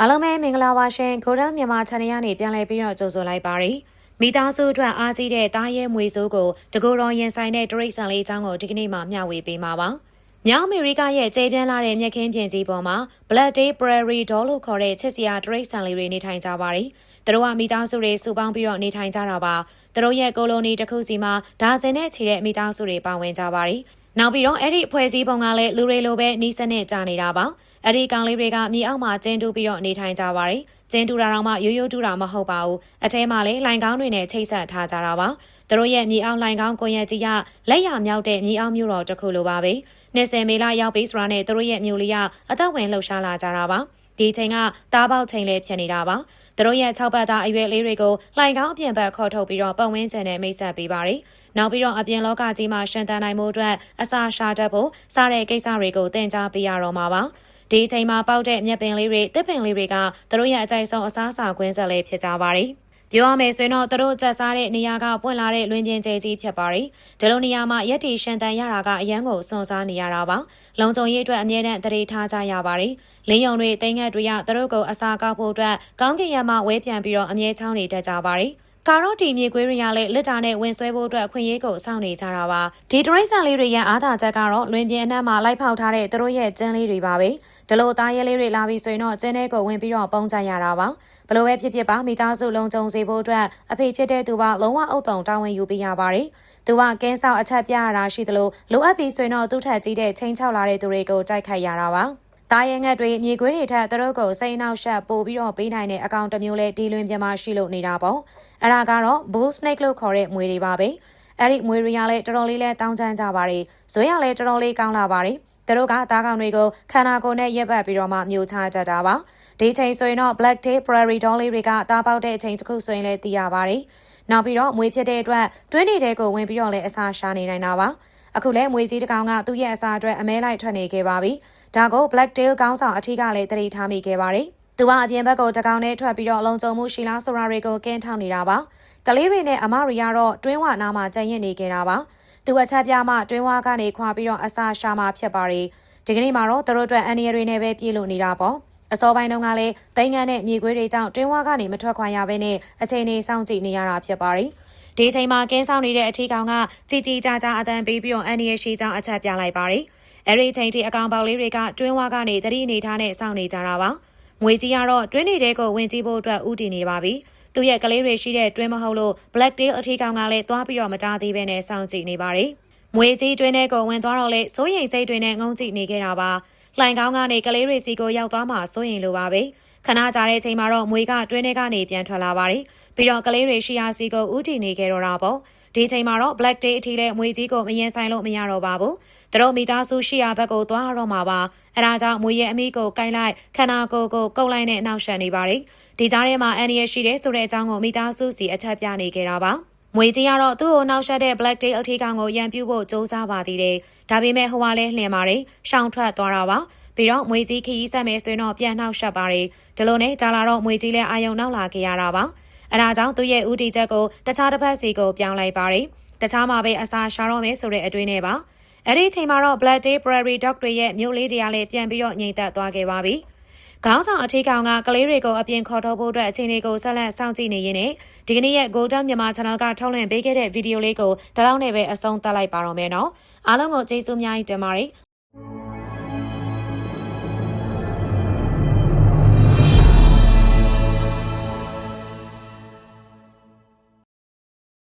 အားလုံးပဲမင်္ဂလာပါရှင်ဂိုဒန်မြန်မာ channel ကနေပြန်လည်ပြီးတော့ကြိုဆိုလိုက်ပါရစေမိသားစုအတွက်အားကြီးတဲ့တားရဲမွေစိုးကိုတကူတော်ရင်ဆိုင်တဲ့တရိတ်ဆန်လေးအကြောင်းကိုဒီကနေ့မှမျှဝေပေးမှာပါမြောက်အမေရိကရဲ့ကျေပြန်းလာတဲ့မြက်ခင်းပြင်ကြီးပေါ်မှာ Black Day Prairie Doll လို့ခေါ်တဲ့ချစ်စရာတရိတ်ဆန်လေးတွေနေထိုင်ကြပါတယ်သူတို့ကမိသားစုတွေစုပေါင်းပြီးတော့နေထိုင်ကြတာပါသူတို့ရဲ့ကိုလိုနီတစ်ခုစီမှာဒါဇင်နဲ့ချီတဲ့မိသားစုတွေပါဝင်ကြပါတယ်နောက်ပြီးတော့အဲ့ဒီအဖွဲ့အစည်းပုံကလည်းလူတွေလိုပဲနီးစနစ်ကြနေတာပါ အဲ့ဒီကောင်လေးတွေကမြေအောက်မှာကျင်းတူးပြီးတော့နေထိုင်ကြပါတယ်ကျင်းတူတာတော့မှရိုးရိုးတူတာမဟုတ်ပါဘူးအထဲမှာလည်းလိုင်ကောင်းတွေနဲ့ချိတ်ဆက်ထားကြတာပါသူတို့ရဲ့မြေအောက်လိုင်ကောင်းကွန်ရက်ကြီးကလက်ရမြောက်တဲ့မြေအောက်မျိုးတော်တစ်ခုလိုပါပဲနှစ်ဆယ်မေလရောက်ပြီဆိုတာနဲ့သူတို့ရဲ့မျိုးလေးကအသက်ဝင်လှုပ်ရှားလာကြတာပါဒီချိန်ကတားပေါက်ချိန်လေးဖြစ်နေတာပါသူတို့ရဲ့6ပတ်သားအရွယ်လေးတွေကိုလှိုင်ကောင်းအပြင်ဘက်ခေါ်ထုတ်ပြီးတော့ပတ်ဝန်းကျင်နဲ့မိတ်ဆက်ပေးပါတယ်။နောက်ပြီးတော့အပြင်လောကကြီးမှာရှင်သန်နိုင်မှုအတွက်အစာရှာတတ်ဖို့စားတဲ့ကိစ္စတွေကိုသင်ကြားပေးရတော့မှာပါ။ ဒီအချိန်မှာပေါက်တဲ့မြက်ပင်လေးတွေတစ်ပင်လေးတွေကသူတို့ရဲ့အကြိုက်ဆုံးအစားအစာခွင်းဆက်လေးဖြစ်ကြပါတယ်။ပြောရမယ်ဆိုရင်တော့သူတို့စက်စားတဲ့နေရာကပွင့်လာတဲ့လွင်ပြင်ကျဲကြီးဖြစ်ပါတယ်။ဒီလိုနေရာမှာရက်တီရှင်တန်ရတာကအရန်ကိုစွန့်စားနေရတာပါ။လုံခြုံရေးအတွက်အမြဲတမ်းတရေထားကြရပါတယ်။လင်းယုံတွေတိမ်ငတ်တွေကသူတို့ကိုအစာကောက်ဖို့အတွက်ကောင်းကင်ရံမှာဝဲပြန်ပြီးတော့အမြဲချောင်းနေတတ်ကြပါတယ်။ ကာရော့တီမြေခွေးတွေကလည်းလစ်တာနဲ့ဝင်ဆွဲဖို့အတွက်အခွင့်အရေးကိုစောင့်နေကြတာပါဒီတရိတ်ဆန်လေးတွေရဲ့အားသာချက်ကတော့လွင်ပြင်အနှံ့မှာလိုက်ဖောက်ထားတဲ့သူတို့ရဲ့ကျင်းလေးတွေပါပဲဒီလိုသားရဲလေးတွေလာပြီးဆိုရင်တော့ကျင်းထဲကိုဝင်ပြီးတော့ပုံကြရတာပါဘလို့ပဲဖြစ်ဖြစ်ပါမိသားစုလုံးကြုံစေဖို့အတွက်အဖေဖြစ်တဲ့သူကလုံးဝအုပ်တုံတာဝန်ယူပေးရပါတယ်သူကကင်းဆောက်အချက်ပြရတာရှိသလိုလိုအပ်ပြီးဆိုရင်တော့သူ့ထက်ကြီးတဲ့ချင်းချောက်လာတဲ့သူတွေကိုတိုက်ခိုက်ရတာပါ တားရဲငှက်တွေမြေခွေးတွေထက်သူတို့ကိုစိတ်နှောက်ရှက်ပို့ပြီးတော့ပေးနိုင်တဲ့အကောင့်တစ်မျိုးလဲဒီလွင်ပြမရှိလို့နေတာပေါ့အဲ့ဒါကတော့ bull snake လို့ခေါ်တဲ့မွေတွေပါပဲအဲ့ဒီမွေတွေကလည်းတော်တော်လေးလဲတောင်းချမ်းကြပါတယ်ဇွဲရလည်းတော်တော်လေးကောင်းလာပါတယ်သူတို့ကသားကောင်တွေကိုခန္ဓာကိုယ်နဲ့ရက်ပတ်ပြီးတော့မှမျိုးချတတ်တာပါဒီချိန်ဆိုရင်တော့ black day prairie doll လေးတွေကတားပေါက်တဲ့အချိန်တစ်ခုဆိုရင်လည်းသိရပါတယ်နောက်ပြီးတော့မွေဖြစ်တဲ့အတွက်တွင်းနေတဲ့ကိုဝင်ပြီးတော့လည်းအစာရှာနေနိုင်တာပါ အခုလဲမွေကြီးတစ်ကောင်ကသူ့ရဲ့အစာအတွက်အမဲလိုက်ထွက်နေခဲ့ပါပြီဒါကို black tail ကောင်းဆောင်အထီးကလည်းတတိထားမိခဲ့ပါတယ်သူကအပြင်ဘက်ကိုတကောင်နဲ့ထွက်ပြီးတော့လုံခြုံမှုရှိလားဆိုတာတွေကိုကင်းထောက်နေတာပါကလေးတွေနဲ့အမရီကတော့တွင်းဝနာမှာကြံ့ရင်နေခဲ့တာပါသူအချက်ပြမှတွင်းဝကနေခွာပြီးတော့အစာရှာမှဖြစ်ပါရီဒီကနေ့မှာတော့သူတို့အတွက်အန်ရီတွေနဲ့ပဲပြည်လို့နေတာပေါ့အစောပိုင်းတုန်းကလည်းတိုင်းငန်းနဲ့မြေခွေးတွေကြောင့်တွင်းဝကနေမထွက်ခွာရဘဲနဲ့အချိန်နေစောင့်ကြည့်နေရတာဖြစ်ပါရီ ဒီချိန်မှာကင်းဆောင်နေတဲ့အထီးကောင်ကជីជីကြာကြာအတန်ပေးပြီးတော့အန်ရီရှိကြောင်းအချက်ပြလိုက်ပါရီအဲ့ဒီချိန်ထိအကောင်ပေါက်လေးတွေကတွင်းဝကနေတတိအနေထားနဲ့စောင့်နေကြတာပါငွေကြီးကတော့တွင်းနေတဲ့ကိုဝင်ကြည့်ဖို့အတွက်ဥတည်နေပါပြီသူ့ရဲ့ကလေးတွေရှိတဲ့တွင်းမဟုတ်လို့ Black Tail အထီးကောင်ကလည်းသွားပြီးတော့မတားသေးပဲနဲ့စောင့်ကြည့်နေပါတယ်မွေကြီးတွင်းတဲ့ကိုဝင်သွားတော့လေစိုးရိမ်စိတ်တွေနဲ့ငုံကြည့်နေခဲ့တာပါလှိုင်ကောင်းကနေကလေးတွေစီကိုရောက်သွားမှစိုးရိမ်လိုပါပဲ ခဏကြာတဲ့ချိန်မှာတော့မွေကတွင်းထဲကနေပြန်ထွက်လာပါတယ်ပြီးတော့ကလေးတွေရှိရာစီကိုဥတည်နေခဲ့တော့တာပေါ့ဒီချိန်မှာတော့ Black Day အထိလဲမွေကြီးကိုမရင်ဆိုင်လို့မရတော့ပါဘူး။သူတို့မိသားစုရှိရာဘက်ကိုသွားတော့မှာပါ။အဲဒါကြောင့်မွေရဲ့အမိကိုကိုက်လိုက်ခန္ဓာကိုယ်ကိုကုတ်လိုက်နဲ့နှောက်ယှက်နေပါတယ်။ဒီကြားထဲမှာအန်ရီရှိတဲ့ဆိုတဲ့အကြောင်းကိုမိသားစုစီအချက်ပြနေကြတာပါ။မွေကြီးကတော့သူ့ကိုနှောက်ယှက်တဲ့ Black Day အထီးကောင်ကိုရန်ပြုတ်ဖို့စ조사ပါသေးတယ်။ဒါပေမဲ့ဟိုကလည်းလှင်ပါတယ်။ရှောင်ထွက်သွားတာပါ။ ပြီးတော့မွေကြီးခီးဆက်မယ်ဆိုရင်တော့ပြန်နှောက်ယှက်ပါတယ်။ဒီလိုနဲ့ကြာလာတော့မွေကြီးလည်းအာယုံနောက်လာခဲ့ရတာပါ။အဲဒါကြောင့်သူ့ရဲ့ဦးတည်ချက်ကိုတခြားတစ်ဖက်စီကိုပြောင်းလိုက်ပါတယ်။တခြားမှာပဲအစာရှာတော့မယ်ဆိုတဲ့အတွေးနဲ့ပါအဲ့ဒီအချိန်မှာတော့ Black Day Prairie Dog တွေရဲ့မြို့လေးတွေကလည်းပြန်ပြီးတော့ငြိမ်သက်သွားခဲ့ပါပြီခေါင်းဆောင်အထီးကောင်ကကလေးတွေကိုအပြင်ခေါ်ထုတ်ဖို့အတွက်အချိန်လေးကိုဆက်လက်စောင့်ကြည့်နေရင်းနဲ့ဒီကနေ့ရဲ့ Golden မြန်မာ Channel ကထုတ်လွှင့်ပေးခဲ့တဲ့ဗီဒီယိုလေးကိုဒီလောက်နဲ့ပဲအဆုံးသတ်လိုက်ပါတော့မယ်နော်အားလုံးကိုကျေးဇူးအများကြီးတင်ပါတယ်